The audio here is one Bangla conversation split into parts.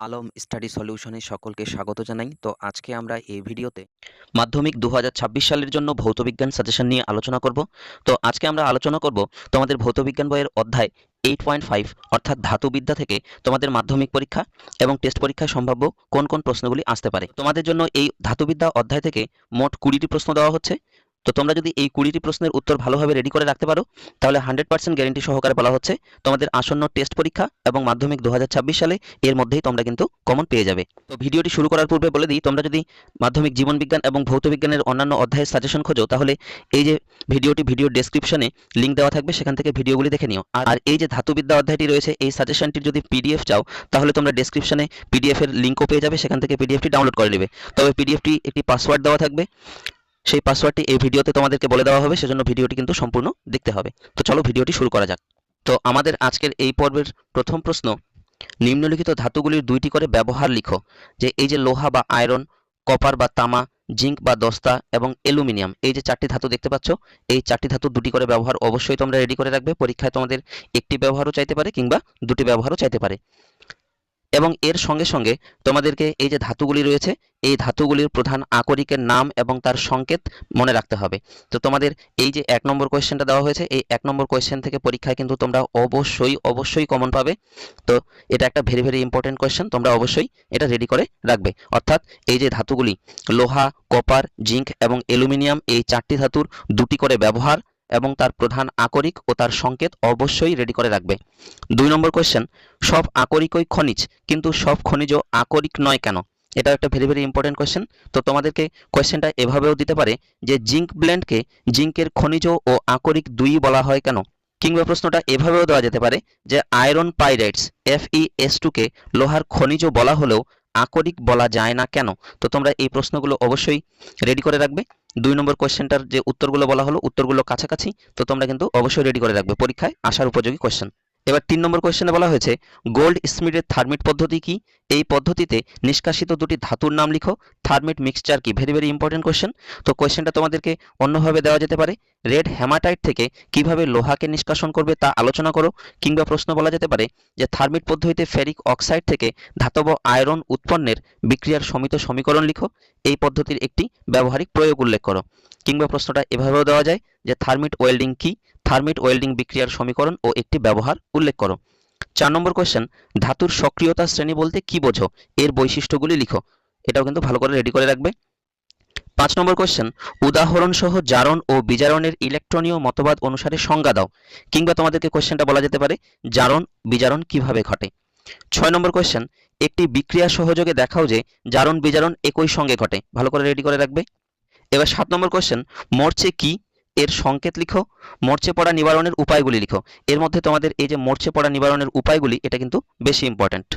আলম স্টাডি সলিউশনে সকলকে স্বাগত জানাই। তো আজকে আমরা এই ভিডিওতে মাধ্যমিক দু হাজার ছাব্বিশ সালের জন্য ভৌতবিজ্ঞান সাজেশন নিয়ে আলোচনা করব। তো আজকে আমরা আলোচনা করব তোমাদের ভৌতবিজ্ঞান বইয়ের অধ্যায় এইট পয়েন্ট ফাইভ অর্থাৎ ধাতুবিদ্যা থেকে তোমাদের মাধ্যমিক পরীক্ষা এবং টেস্ট পরীক্ষায় সম্ভাব্য কোন কোন প্রশ্নগুলি আসতে পারে। তোমাদের জন্য এই ধাতুবিদ্যা অধ্যায় থেকে মোট কুড়িটি প্রশ্ন দেওয়া হচ্ছে। তো তোমরা যদি এই কুড়িটি প্রশ্নের উত্তর ভালোভাবে রেডি করে রাখতে পারো, তাহলে হান্ড্রেড পার্সেন্ট গ্যারেন্টি সহকারে বলা হচ্ছে তোমাদের আসন্ন টেস্ট পরীক্ষা এবং মাধ্যমিক দু হাজার ছাব্বিশ সালে এর মধ্যেই তোমরা কিন্তু কমন পেয়ে যাবে। তো ভিডিওটি শুরু করার পূর্বে বলে দিই, তোমরা যদি মাধ্যমিক জীবনবিজ্ঞান এবং ভৌতবিজ্ঞানের অন্যান্য অধ্যায়ের সাজেশন খোঁজো, তাহলে এই যে ভিডিওটি ভিডিও ডেসক্রিপশনে লিঙ্ক দেওয়া থাকবে, সেখান থেকে ভিডিওগুলি দেখে নিও। আর এই যে ধাতুবিদ্যা অধ্যায়টি রয়েছে, এই সাজেশনটির যদি পিডিএফ চাও, তাহলে তোমরা ডেসক্রিপশনে পিডিএফ এর লিঙ্কও পেয়ে যাবে, সেখান থেকে পিডিএফটি ডাউনলোড করে নেবে। তবে পিডিএফটি একটি পাসওয়ার্ড দেওয়া থাকবে। সেই পাসওয়ার্ডটি এই ভিডিওতে তোমাদেরকে বলে দেওয়া হবে, সেজন্য ভিডিওটি কিন্তু সম্পূর্ণ দেখতে হবে। তো চলো ভিডিওটি শুরু করা যাক। তো আমাদের আজকের এই পর্বের প্রথম প্রশ্ন, নিম্নলিখিত ধাতুগুলির দুইটি করে ব্যবহার লিখো, যে এই যে লোহা বা আয়রন, কপার বা তামা জিঙ্ক বা দস্তা এবং অ্যালুমিনিয়াম, এই যে চারটি ধাতু দেখতে পাচ্ছ, এই চারটি ধাতু দুটি করে ব্যবহার অবশ্যই তোমরা রেডি করে রাখবে। পরীক্ষায় তোমাদের একটি ব্যবহারও চাইতে পারে কিংবা দুটি ব্যবহারও চাইতে পারে। এবং এর সঙ্গে সঙ্গে তোমাদেরকে এই যে ধাতুগুলি রয়েছে, এই ধাতুগুলির প্রধান আকরিকের নাম এবং তার সংকেত মনে রাখতে হবে। তো তোমাদের এই যে এক নম্বর কোয়েশ্চেনটা দেওয়া হয়েছে, এই এক নম্বর কোয়েশ্চেন থেকে পরীক্ষায় কিন্তু তোমরা অবশ্যই অবশ্যই কমন পাবে। তো এটা একটা ভেরি ভেরি ইম্পর্টেন্ট কোয়েশ্চেন তোমরা অবশ্যই এটা রেডি করে রাখবে। অর্থাৎ এই যে ধাতুগুলি, লোহা কপার জিঙ্ক এবং অ্যালুমিনিয়াম এই চারটি ধাতুর দুটি করে ব্যবহার এবং তার প্রধান আকরিক ও তার সংকেত অবশ্যই রেডি করে রাখবে। দুই নম্বর কোয়েশ্চেন সব আকরিকই খনিজ, কিন্তু সব খনিজ আকরিক নয় কেন? এটা একটা ভেরি ভেরি ইম্পর্টেন্ট কোয়েশ্চেন তো তোমাদেরকে কোয়েশ্চেনটা এভাবেও দিতে পারে যে, জিঙ্ক ব্লেন্ডকে জিঙ্কের খনিজ ও আকরিক দুই বলা হয় কেন? কিংবা প্রশ্নটা এভাবেও দেওয়া যেতে পারে যে iron pyrites F E S টুকে লোহার খনিজ বলা হলেও আকরিক বলা যায় না কেন? তো তোমরা এই প্রশ্নগুলো অবশ্যই রেডি করে রাখবে। দুই নম্বর কোয়েশ্চেনটার যে উত্তরগুলো বলা হলো, উত্তরগুলো কাছাকাছি, তো তোমরা কিন্তু অবশ্যই রেডি করে রাখবে পরীক্ষায় আসার উপযোগী কোয়েশ্চেন এবার তিন নম্বর কোয়েশ্চেনে বলা হয়েছে গোল্ড স্মিডের থার্মিট পদ্ধতি কি? এই পদ্ধতিতে নিষ্কাশিত দুটি ধাতুর নাম লিখো, থার্মিট মিক্সচার কি? ভেরি ভেরি ইম্পর্টেন্ট কোয়েশ্চেন তো কোয়েশ্চেনটা তোমাদেরকে অন্যভাবে দেওয়া যেতে পারে। রেড হ্যামাটাইট থেকে কীভাবে লোহাকে নিষ্কাশন করবে তা আলোচনা করো, কিংবা প্রশ্ন বলা যেতে পারে যে থার্মিট পদ্ধতিতে ফেরিক অক্সাইড থেকে ধাতব আয়রন উৎপন্নের বিক্রিয়ার সমিত সমীকরণ লিখো। এই পদ্ধতির একটি ব্যবহারিক প্রয়োগ উল্লেখ করো। কিংবা প্রশ্নটা এভাবেও দেওয়া যায় যে থার্মিট ওয়েল্ডিং কি? থার্মিট ওয়েল্ডিং বিক্রিয়ার সমীকরণ ও একটি ব্যবহার উল্লেখ করো। চার নম্বর কোয়েশ্চেন ধাতুর সক্রিয়তা শ্রেণি বলতে কি বোঝো? এর বৈশিষ্ট্যগুলি লিখো। এটাও কিন্তু ভালো করে রেডি করে রাখবে। পাঁচ নম্বর কোয়েশ্চেন উদাহরণ সহ জারণ ও বিজারণের ইলেকট্রনীয় মতবাদ অনুসারে সংজ্ঞা দাও, কিংবা তোমাদেরকে কোয়েশ্চেনটা বলা যেতে পারে, জারণ, বিজারণ কীভাবে ঘটে? ছয় নম্বর কোয়েশ্চেন একটি বিক্রিয়া সহযোগে দেখাও যে জারণ বিজারণ একই সঙ্গে ঘটে। ভালো করে রেডি করে রাখবে। এবার সাত নম্বর কোয়েশ্চেন মরচে কি এর সংকেত লিখো, মরচে পড়া নিবারণের উপায়গুলি লিখো। এর মধ্যে তোমাদের এই যে মরচে পড়া নিবারণের উপায়গুলি, এটা কিন্তু বেশি ইম্পর্ট্যান্ট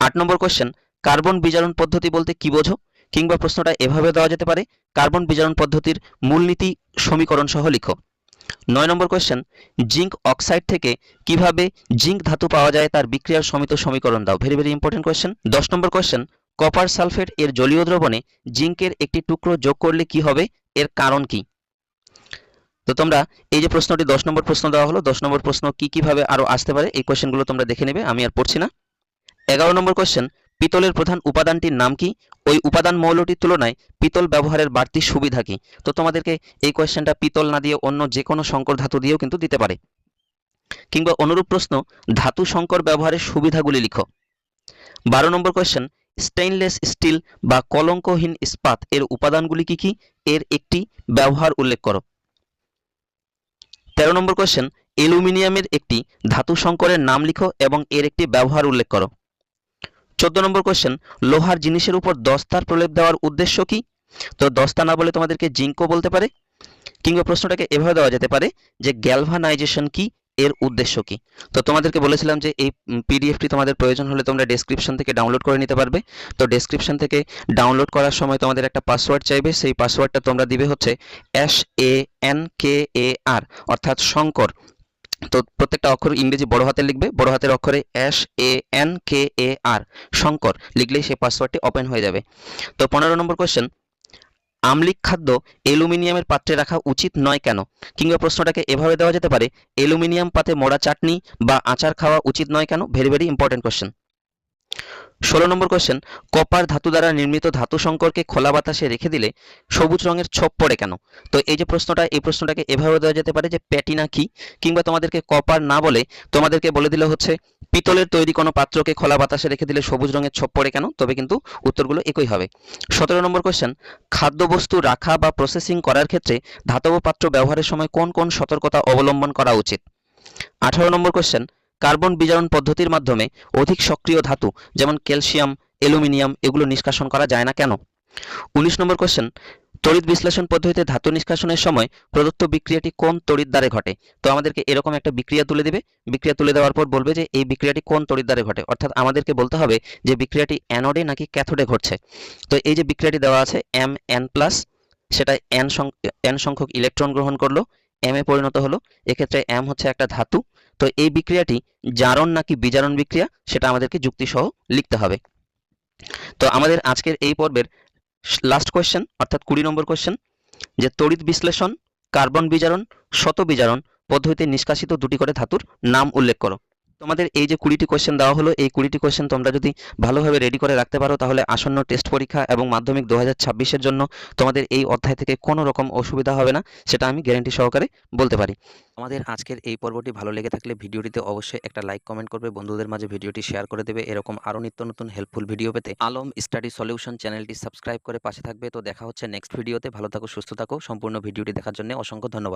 আট নম্বর কোয়েশ্চেন কার্বন বিজারণ পদ্ধতি বলতে কি বোঝো? কিংবা প্রশ্নটা এভাবে দেওয়া যেতে পারে, কার্বন বিজারণ পদ্ধতির মূলনীতি সমীকরণ সহ লিখো। নয় নম্বর কোয়েশ্চেন জিঙ্ক অক্সাইড থেকে কীভাবে জিঙ্ক ধাতু পাওয়া যায় তার বিক্রিয়ার সমিত সমীকরণ দাও। ভেরি ভেরি ইম্পর্টেন্ট কোয়েশ্চেন দশ নম্বর কোয়েশ্চেন কপার সালফেট এর জলীয় দ্রবণে জিঙ্কের একটি টুকরো যোগ করলে কি হবে? এর কারণ কি? তো তোমরা এই যে প্রশ্নটি দশ নম্বর প্রশ্ন দেওয়া হলো, দশ নম্বর প্রশ্ন কি কীভাবে আরও আসতে পারে? এই কোয়েশ্চেনগুলো তোমরা দেখে নেবে, আমি আর পড়ছি না। এগারো নম্বর কোয়েশ্চেন পিতলের প্রধান উপাদানটির নাম কি? ওই উপাদান মৌলটির তুলনায় পিতল ব্যবহারের বাড়তি সুবিধা কি? তো তোমাদেরকে এই কোয়েশ্চেনটা পিতল না দিয়ে অন্য যে কোনো সংকর ধাতু দিয়েও কিন্তু দিতে পারে। কিংবা অনুরূপ প্রশ্ন, ধাতু সংকর ব্যবহারের সুবিধাগুলি লিখো। বারো নম্বর কোয়েশ্চেন স্টেইনলেস স্টিল বা কলঙ্কহীন ইস্পাত এর উপাদানগুলি কি কি? এর একটি ব্যবহার উল্লেখ করো। তেরো নম্বর কোয়েশ্চেন অ্যালুমিনিয়ামের একটি ধাতু সংকরের নাম লিখো এবং এর একটি ব্যবহার উল্লেখ করো। চোদ্দ নম্বর কোয়েশ্চেন লোহার জিনিসের উপর দস্তার প্রলেপ দেওয়ার উদ্দেশ্য কি? তো দস্তা না বলে তোমাদেরকে জিঙ্কো বলতে পারে। কিংবা প্রশ্নটাকে এভাবে দেওয়া যেতে পারে যে গ্যালভানাইজেশন কি? এর উদ্দেশ্য কি? তো তোমাদেরকে বলেছিলাম যে এই পিডিএফটি তোমাদের প্রয়োজন হলে তোমরা ডেসক্রিপশন থেকে ডাউনলোড করে নিতে পারবে। তো ডেসক্রিপশন থেকে ডাউনলোড করার সময় তোমাদের একটা পাসওয়ার্ড চাইবে। সেই পাসওয়ার্ডটা তোমরা দিবে হচ্ছে S A N K A আর অর্থাৎ শঙ্কর। তো প্রত্যেকটা অক্ষর ইংরেজি বড় হাতে লিখবে। বড় হাতের অক্ষরে S A N K A R Shankar. লিখলেই সেই পাসওয়ার্ডটি ওপেন হয়ে যাবে। তো পনেরো নম্বর কোয়েশ্চেন আম্লিক খাদ্য অ্যালুমিনিয়ামের পাত্রে রাখা উচিত নয় কেন? কিংবা প্রশ্নটাকে এভাবে দেওয়া যেতে পারে, অ্যালুমিনিয়াম পাতে মোড়া চাটনি বা আচার খাওয়া উচিত নয় কেন? ভেরি ভেরি ইম্পর্টেন্ট কোয়েশ্চেন ষোলো নম্বর কোয়েশ্চেন কপার ধাতু দ্বারা নির্মিত ধাতু সংকরকে খোলা বাতাসে রেখে দিলে সবুজ রঙের ছোপ পড়ে কেন? তো এই যে প্রশ্নটা, এই প্রশ্নটাকে এভাবে দেওয়া যেতে পারে যে প্যাটিনা কি? কিংবা তোমাদেরকে কপার না বলে তোমাদেরকে বলে দিলে হচ্ছে পিতলের তৈরি কোনো পাত্রকে খোলা বাতাসে রেখে দিলে সবুজ রঙের ছোপ পড়ে কেন? তবে কিন্তু উত্তরগুলো একই হবে। সতেরো নম্বর কোয়েশ্চেন খাদ্যবস্তু রাখা বা প্রসেসিং করার ক্ষেত্রে ধাতব পাত্র ব্যবহারের সময় কোন কোন সতর্কতা অবলম্বন করা উচিত? আঠারো নম্বর কোয়েশ্চেন কার্বন বিজারণ পদ্ধতির মাধ্যমে অধিক সক্রিয় ধাতু, যেমন ক্যালসিয়াম, অ্যালুমিনিয়াম, এগুলো নিষ্কাশন করা যায় না কেন? উনিশ নম্বর কোয়েশ্চেন তড়িৎ বিশ্লেষণ পদ্ধতিতে ধাতু নিষ্কাশনের সময় প্রদত্ত বিক্রিয়াটি কোন তড়িৎ দ্বারে ঘটে? তো আমাদেরকে এরকম একটা বিক্রিয়া তুলে দেবে। বিক্রিয়া তুলে দেওয়ার পর বলবে যে এই বিক্রিয়াটি কোন তড়িৎ দ্বারে ঘটে? অর্থাৎ আমাদেরকে বলতে হবে যে বিক্রিয়াটি অ্যানোডে নাকি ক্যাথোডে ঘটছে। তো এই যে বিক্রিয়াটি দেওয়া আছে, এম, এন প্লাস, সেটা এন এন সংখ্যক ইলেকট্রন গ্রহণ করল, এম এ পরিণত হলো। এক্ষেত্রে এম হচ্ছে একটা ধাতু তো এই বিক্রিয়াটি জারণ নাকি বিজারণ বিক্রিয়া সেটা আমাদেরকে যুক্তিসহ লিখতে হবে। তো আমাদের আজকের এই পর্বের লাস্ট কোয়েশ্চেন অর্থাৎ কুড়ি নম্বর কোয়েশ্চেন যে তড়িৎ বিশ্লেষণ, কার্বন বিজারণ, শত বিজারণ পদ্ধতিতে নিষ্কাশিত দুটি করে ধাতুর নাম উল্লেখ করো। তোমাদের এই যে কুড়িটি কোয়েশ্চেন দেওয়া হলো, এই কুড়িটি কোয়েশ্চেন তোমরা যদি ভালোভাবে রেডি করে রাখতে পারো, তাহলে আসন্ন টেস্ট পরীক্ষা এবং মাধ্যমিক দু হাজার জন্য তোমাদের এই অধ্যায় থেকে কোনো রকম অসুবিধা হবে না, সেটা আমি গ্যারেন্টি সহকারে বলতে পারি। আমাদের আজকের এই পর্বটি ভালো লেগে থাকলে ভিডিওটিতে অবশ্যই একটা লাইক কমেন্ট করবে, বন্ধুদের মাঝে ভিডিওটি শেয়ার করে দেবে। এরকম আরও নিত্য নতুন হেল্পফুল ভিডিও পেতে আলম স্টাডি সলিউশন চ্যানেলটি সাবস্ক্রাইব করে পাশে থাকবে। তো দেখা হচ্ছে নেক্সট ভিডিওতে ভালো থাকো, সুস্থ থাকো। সম্পূর্ণ ভিডিওটি দেখার জন্য অসংখ্য ধন্যবাদ।